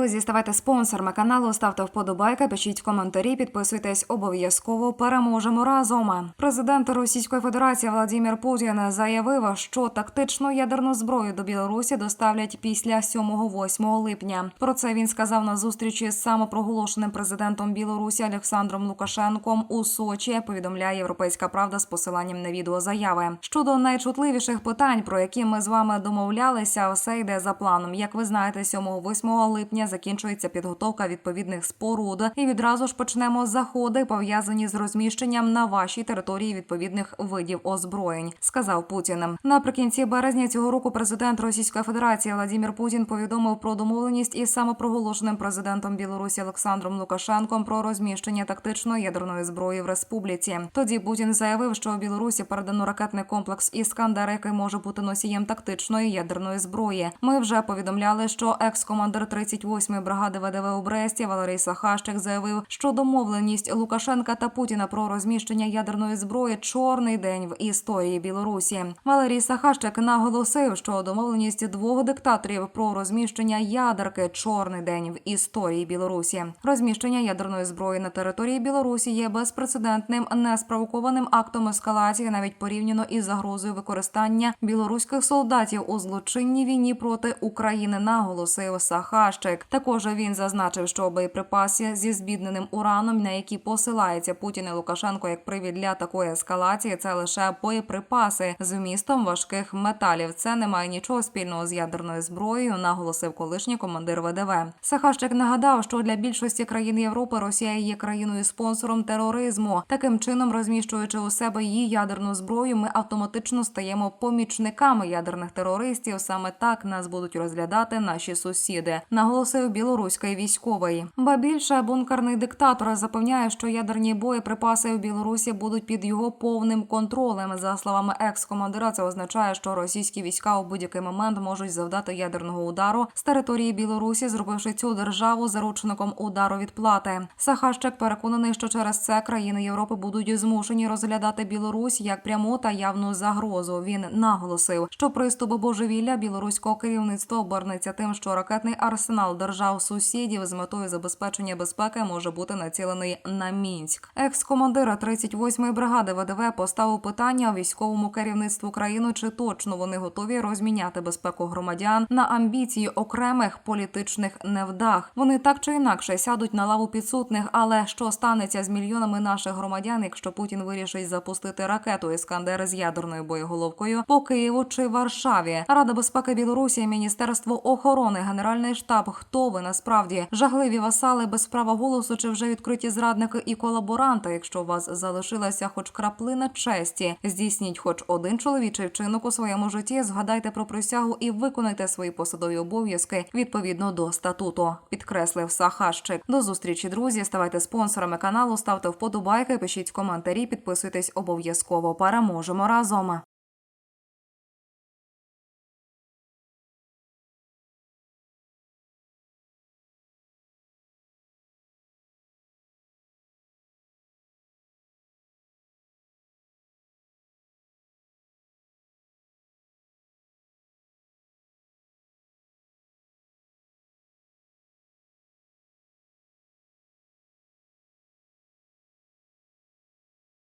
Друзі, ставайте спонсорами каналу, ставте вподобайки, пишіть коментарі, підписуйтесь обов'язково. Переможемо разом. Президент Російської Федерації Владимир Путін заявив, що тактичну ядерну зброю до Білорусі доставлять після 7-8 липня. Про це він сказав на зустрічі з самопроголошеним президентом Білорусі Олександром Лукашенком у Сочі. Повідомляє Європейська Правда з посиланням на відеозаяви. Щодо найчутливіших питань, про які ми з вами домовлялися, все йде за планом. Як ви знаєте, 7-8 липня закінчується підготовка відповідних споруд, і відразу ж почнемо заходи, пов'язані з розміщенням на вашій території відповідних видів озброєнь, сказав Путін. Наприкінці березня цього року президент Російської Федерації Владимир Путін повідомив про домовленість із самопроголошеним президентом Білорусі Олександром Лукашенком про розміщення тактичної ядерної зброї в республіці. Тоді Путін заявив, що у Білорусі передано ракетний комплекс Іскандер, який може бути носієм тактичної ядерної зброї. Ми вже повідомляли, що екс-командир 38-ї бригади ВДВ у Бресті Валерій Сахащик заявив, що домовленість Лукашенка та Путіна про розміщення ядерної зброї чорний день в історії Білорусі. Валерій Сахащик наголосив, що домовленість двох диктаторів про розміщення ядерки чорний день в історії Білорусі. Розміщення ядерної зброї на території Білорусі є безпрецедентним неспровокованим актом ескалації, навіть порівняно із загрозою використання білоруських солдатів у злочинній війні проти України. Наголосив Сахащик. Також він зазначив, що боєприпаси зі збідненим ураном, на які посилається Путін і Лукашенко як привід для такої ескалації, це лише боєприпаси з вмістом важких металів. Це не має нічого спільного з ядерною зброєю. Наголосив колишній командир ВДВ. Сахащик нагадав, що для більшості країн Європи Росія є країною спонсором тероризму. Таким чином, розміщуючи у себе її ядерну зброю, ми автоматично стаємо помічниками ядерних терористів. Саме так нас будуть розглядати наші сусіди, наголосив білоруський військовий. Ба більше бункерний диктатор запевняє, що ядерні боєприпаси в Білорусі будуть під його повним контролем. За словами екс-командира, це означає, що російські війська у будь-який момент можуть завдати ядерного удару з території Білорусі, зробивши цю державу заручником удару відплати. Сахащик переконаний, що через це країни Європи будуть змушені розглядати Білорусь як пряму та явну загрозу. Він наголосив, що приступ божевілля білоруського керівництва обернеться тим, що ракетний арсенал держав сусідів з метою забезпечення безпеки може бути націлений на мінськ. Екс-командира 38-ї бригади ВДВ поставив питання військовому керівництву країни, чи точно вони готові розміняти безпеку громадян на амбіції окремих політичних невдах. Вони так чи інакше сядуть на лаву підсутних. Але що станеться з мільйонами наших громадян, якщо Путін вирішить запустити ракету Іскандер з ядерною боєголовкою по Києву чи Варшаві? Рада безпеки Білорусі, Міністерство охорони, Генеральний штаб. Хто ви насправді жахливі васали без права голосу, чи вже відкриті зрадники і колаборанти? Якщо у вас залишилася хоч краплина честі, здійсніть хоч один чоловічий вчинок у своєму житті. Згадайте про присягу і виконайте свої посадові обов'язки відповідно до статуту. Підкреслив Сахащик. До зустрічі, друзі. Ставайте спонсорами каналу, ставте вподобайки, пишіть коментарі, підписуйтесь обов'язково. Переможемо разом.